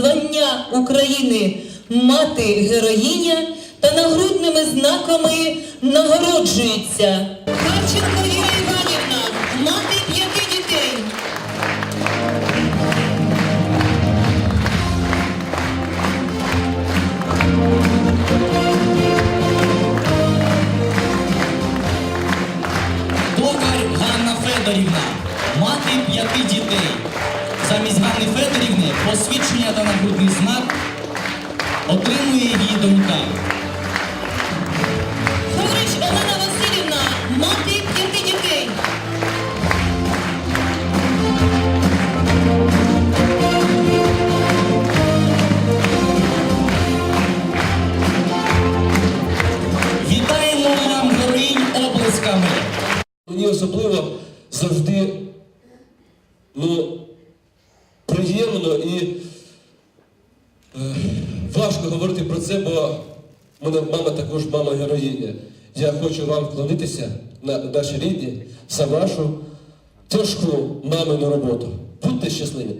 звання України мати героїня та нагрудними знаками нагороджується. Харченко Віра Іванівна, мати п'яти дітей. Токар Ганна Федорівна, мати п'яти дітей. Замість Ганни Федорівни посвідчення та нагрудний знак отримує її донька. Фурич Олена Васильівна, мати п'яти дітей. Вітаємо вам героїнь облисками. Мені особливо завжди ну, приємно і е, важко говорити про це, бо мене мама також мама героїня. Я хочу вам вклонитися на наші рідні за вашу тяжку мамину роботу. Будьте щасливі!